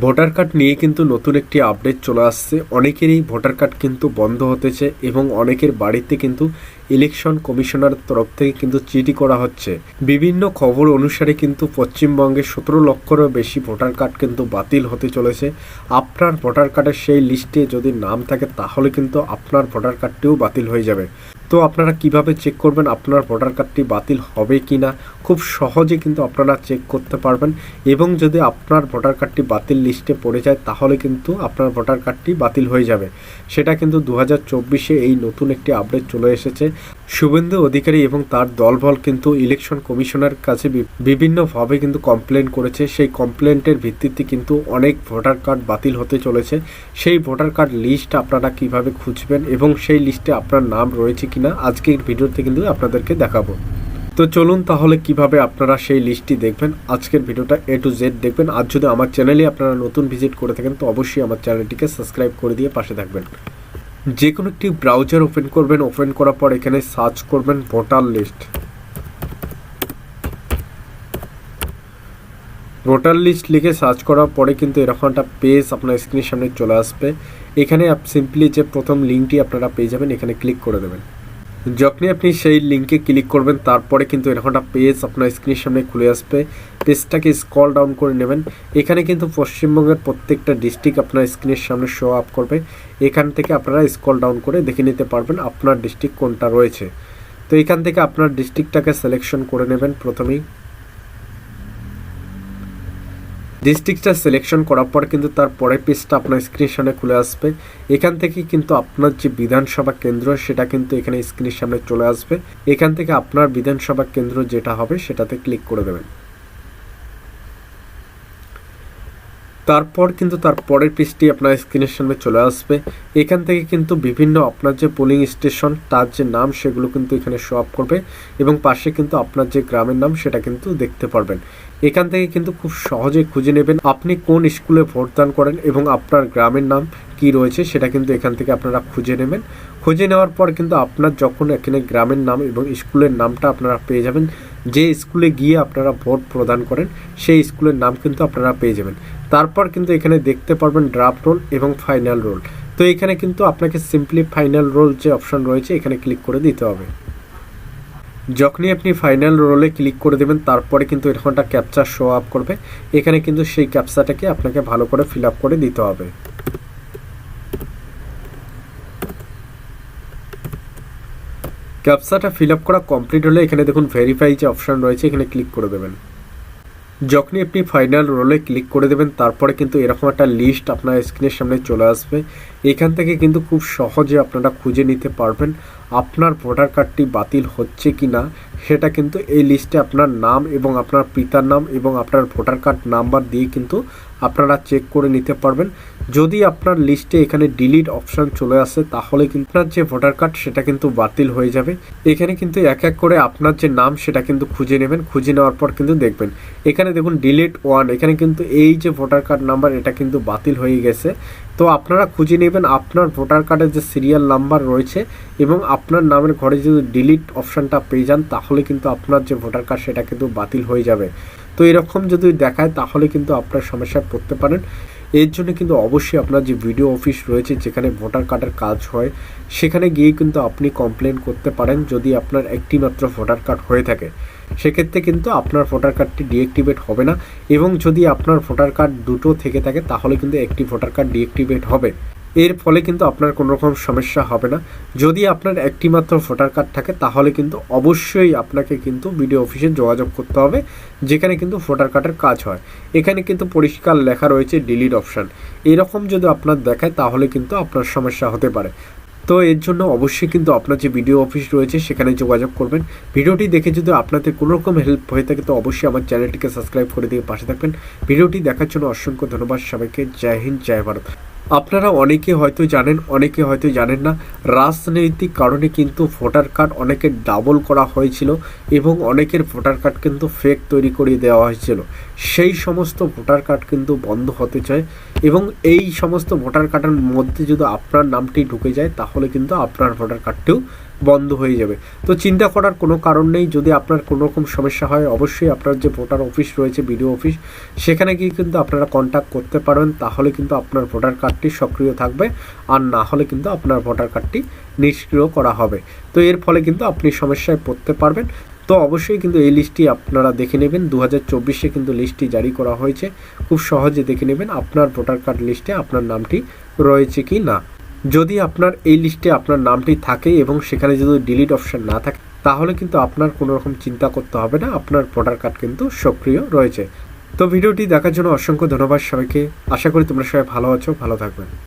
Voter card নিয়ে কিন্তু নতুন একটি আপডেট চলে আসছে। অনেকেরই ভোটার কার্ড কিন্তু বন্ধ হতেছে এবং অনেকের বাড়িতে কিন্তু ইলেকশন কমিশনার তরফ থেকে কিন্তু চিঠি করা হচ্ছে। বিভিন্ন খবর অনুসারে কিন্তু পশ্চিমবঙ্গে সতেরো লক্ষেরও বেশি ভোটার কার্ড কিন্তু বাতিল হতে চলেছে। আপনার ভোটার কার্ডের সেই লিস্টে যদি নাম থাকে তাহলে কিন্তু আপনার ভোটার কার্ডটিও বাতিল হয়ে যাবে। তো আপনারা কীভাবে চেক করবেন? আপনার ভোটার কার্ডটি বাতিল হবে কি না খুব সহজে কিন্তু আপনারা চেক করতে পারবেন। এবং যদি আপনার ভোটার কার্ডটি বাতিল লিস্টে পড়ে যায়, তাহলে কিন্তু আপনার ভোটার কার্ডটি বাতিল হয়ে যাবে। সেটা কিন্তু দু হাজার এই নতুন একটি আপডেট চলে এসেছে। শুভেন্দু অধিকারী এবং তার দলবল কিন্তু ইলেকশন কমিশনের কাছে বিভিন্নভাবে কিন্তু কমপ্লেন করেছে। সেই কমপ্লেন্টের ভিত্তিতে কিন্তু অনেক ভোটার কার্ড বাতিল হতে চলেছে। সেই ভোটার কার্ড লিস্ট আপনারা কীভাবে খুঁজবেন এবং সেই লিস্টে আপনার নাম রয়েছে কিনা আজকের ভিডিওতে কিন্তু আপনাদেরকে দেখাবো। তো চলুন তাহলে কীভাবে আপনারা সেই লিস্টটি দেখবেন। আজকের ভিডিওটা এ টু জেড দেখবেন। আর যদি আমার চ্যানেলে আপনারা নতুন ভিজিট করে থাকেন, তো অবশ্যই আমার চ্যানেলটিকে সাবস্ক্রাইব করে দিয়ে পাশে থাকবেন। যে কোনো একটি ব্রাউজার ওপেন করবেন ওপেন করার পর এখানে সার্চ করবেন ভোটার লিস্ট ভোটার লিস্ট লিখে সার্চ করার পরে কিন্তু এরকম একটা পেজ আপনার স্ক্রিনের সামনে চলে আসবে। এখানে সিম্পলি যে প্রথম লিঙ্কটি আপনারা পেয়ে যাবেন, এখানে ক্লিক করে দেবেন। যখনই আপনি সেই লিঙ্কে ক্লিক করবেন, তারপরে কিন্তু এরকম একটা পেজ আপনার স্ক্রিনের সামনে খুলে আসবে। পেজটাকে স্ক্রল ডাউন করে নেবেন। এখানে কিন্তু পশ্চিমবঙ্গের প্রত্যেকটা ডিস্ট্রিক্ট আপনার স্ক্রিনের সামনে শো আপ করবে। এখান থেকে আপনারা স্ক্রল ডাউন করে দেখে নিতে পারবেন আপনার ডিস্ট্রিক্ট কোনটা রয়েছে। তো এখান থেকে আপনার ডিস্ট্রিক্টটাকে সিলেকশন করে নেবেন প্রথমেই। ডিস্ট্রিক্টটা সিলেকশন করার পর কিন্তু তার পরের পেজটা আপনার স্ক্রিনের সামনে খুলে আসবে। এখান থেকে কিন্তু আপনার যে বিধানসভা কেন্দ্র, সেটা কিন্তু এখানে স্ক্রিনের সামনে চলে আসবে। এখান থেকে আপনার বিধানসভা কেন্দ্র যেটা হবে, সেটাতে ক্লিক করে দেবেন। তারপর কিন্তু তার পরের পেজটি আপনার স্ক্রিনের সামনে চলে আসবে। এখান থেকে কিন্তু বিভিন্ন আপনার যে পোলিং স্টেশন তার যে নাম, সেগুলো কিন্তু এখানে শো আপ করবে এবং পাশে কিন্তু আপনার যে গ্রামের নাম, সেটা কিন্তু দেখতে পারবেন। এখান থেকে কিন্তু খুব সহজে খুঁজে নেবেন আপনি কোন স্কুলে ভোটদান করেন এবং আপনার গ্রামের নাম কি রয়েছে, সেটা কিন্তু এখান থেকে আপনারা খুঁজে নেবেন। খুঁজে নেওয়ার পর কিন্তু আপনার যখন এখানে গ্রামের নাম এবং স্কুলের নামটা আপনারা পেয়ে যাবেন যে স্কুলে গিয়ে আপনারা ভোট প্রদান করেন, সেই স্কুলের নাম কিন্তু আপনারা পেয়ে যাবেন। তারপর কিন্তু এখানে দেখতে পারবেন ড্রাফট রোল এবং ফাইনাল রোল তো এখানে কিন্তু আপনাকে সিম্পলি ফাইনাল রোল যে অপশন রয়েছে, এখানে ক্লিক করে দিতে হবে। যখনই আপনি ফাইনাল রোলে ক্লিক করে দেবেন, তারপরে কিন্তু এরকম একটা ক্যাপচা শো আপ করবে। এখানে কিন্তু সেই ক্যাপচাটাকে আপনাকে ভালো করে ফিল আপ করে দিতে হবে। ক্যাপচাটা ফিল আপ করা কমপ্লিট হলে এখানে দেখুন ভেরিফাই যে অপশান রয়েছে, এখানে ক্লিক করে দেবেন। যখনই আপনি ফাইনাল রোলে ক্লিক করে দেবেন, তারপরে কিন্তু এরকম একটা লিস্ট আপনার স্ক্রিনের সামনে চলে আসবে। এখান থেকে কিন্তু খুব সহজে আপনারা খুঁজে নিতে পারবেন। আপনার ভোটার কার্ডটি বাতিল হচ্ছে কি না সেটা কিন্তু এই লিস্টে আপনার নাম এবং আপনার পিতার নাম এবং আপনার ভোটার কার্ড নাম্বার দিয়ে কিন্তু আপনারা চেক করে নিতে পারবেন। যদি আপনার লিস্টে এখানে ডিলিট অপশান চলে আসে, তাহলে কিন্তু আপনার যে ভোটার কার্ড, সেটা কিন্তু বাতিল হয়ে যাবে। এখানে কিন্তু এক এক করে আপনার যে নাম, সেটা কিন্তু খুঁজে নেবেন। খুঁজে নেওয়ার পর কিন্তু দেখবেন। এখানে দেখুন ডিলিট ওয়ান এখানে কিন্তু এই যে ভোটার কার্ড নাম্বার, এটা কিন্তু বাতিল হয়ে গেছে। তো আপনারা খুঁজে নেবেন আপনার ভোটার কার্ডের যে সিরিয়াল নাম্বার রয়েছে এবং আপনার নামের ঘরে যদি ডিলিট অপশানটা পেয়ে যান, তাহলে কিন্তু আপনার যে ভোটার কার্ড সেটা কিন্তু বাতিল হয়ে যাবে। তো এরকম যদি দেখায়, তাহলে কিন্তু আপনার সমস্যায় পড়তে পারেন। এর জন্য কিন্তু অবশ্যই আপনার যে ভিডিও অফিস রয়েছে, যেখানে ভোটার কার্ডের কাজ হয়, সেখানে গিয়ে কিন্তু আপনি কমপ্লেন করতে পারেন যদি আপনার একটি মাত্র ভোটার কার্ড হয়ে থাকে। সেক্ষেত্রে কিন্তু আপনার ভোটার কার্ডটি ডিএক্টিভেট হবে না এবং যদি আপনার ভোটার কার্ড দুটো থেকে থাকে, তাহলে কিন্তু একটি ভোটার কার্ড ডিএক্টিভেট হবে। এর ফলে কিন্তু আপনার কোনো রকম সমস্যা হবে না। যদি আপনার একটি মাত্র ভোটার কার্ড থাকে, তাহলে কিন্তু অবশ্যই আপনাকে কিন্তু বিডিও অফিসে যোগাযোগ করতে হবে, যেখানে কিন্তু ভোটার কার্ডের কাজ হয়। এখানে কিন্তু পরিষ্কার লেখা রয়েছে ডিলিট অপশান এরকম যদি আপনার দেখায়, তাহলে কিন্তু আপনার সমস্যা হতে পারে। তো এর জন্য অবশ্যই কিন্তু আপনার যে ভিডিও অফিস রয়েছে, সেখানে যোগাযোগ করবেন। ভিডিওটি দেখে যদি আপনাদের কোনো রকম হেল্প হয়ে থাকে, তো অবশ্যই আমার চ্যানেলটিকে সাবস্ক্রাইব করে দিয়ে পাশে থাকবেন। ভিডিওটি দেখার জন্য অসংখ্য ধন্যবাদ সবাইকে। জয় হিন্দ, জয় ভারত। আপনারা অনেকে হয়তো জানেন, অনেকে হয়তো জানেন না, রাজনৈতিক কারণে কিন্তু ভোটার কার্ড অনেকের ডাবল করা হয়েছিল এবং অনেকের ভোটার কার্ড কিন্তু ফেক তৈরি করে দেওয়া হয়েছিল। সেই সমস্ত ভোটার কার্ড কিন্তু বন্ধ হতে চায় এবং এই সমস্ত ভোটার কার্ডের মধ্যে যদি আপনার নামটি ঢুকে যায়, তাহলে কিন্তু আপনার ভোটার কার্ডটিও বন্ধ হয়ে যাবে। তো চিন্তা করার কোনো কারণ নেই, যদি আপনার কোনো রকম সমস্যা হয়, অবশ্যই আপনার যে ভোটার অফিস রয়েছে, বিডিও অফিস, সেখানে গিয়ে কিন্তু আপনারা কন্ট্যাক্ট করতে পারবেন তাহলে কিন্তু আপনার ভোটার কার্ডটি সক্রিয় থাকবে, আর না হলে কিন্তু আপনার ভোটার কার্ডটি নিষ্ক্রিয় করা হবে। তো এর ফলে কিন্তু আপনি সমস্যায় পড়তে পারবেন। তো অবশ্যই কিন্তু এই লিস্টটি আপনারা দেখে নেবেন। দু হাজার চব্বিশে কিন্তু লিস্টটি জারি করা হয়েছে। খুব সহজে দেখে নেবেন আপনার ভোটার কার্ড লিস্টে আপনার নামটি রয়েছে কি না যদি আপনার এই লিস্টে আপনার নামটি থাকে এবং সেখানে যদি ডিলিট অপশান না থাকে, তাহলে কিন্তু আপনার কোনো রকম চিন্তা করতে হবে না, আপনার ভোটার কার্ড কিন্তু সক্রিয় রয়েছে। তো ভিডিওটি দেখার জন্য অসংখ্য ধন্যবাদ সবাইকে। আশা করি তোমরা সবাই ভালো আছো, ভালো থাকবেন।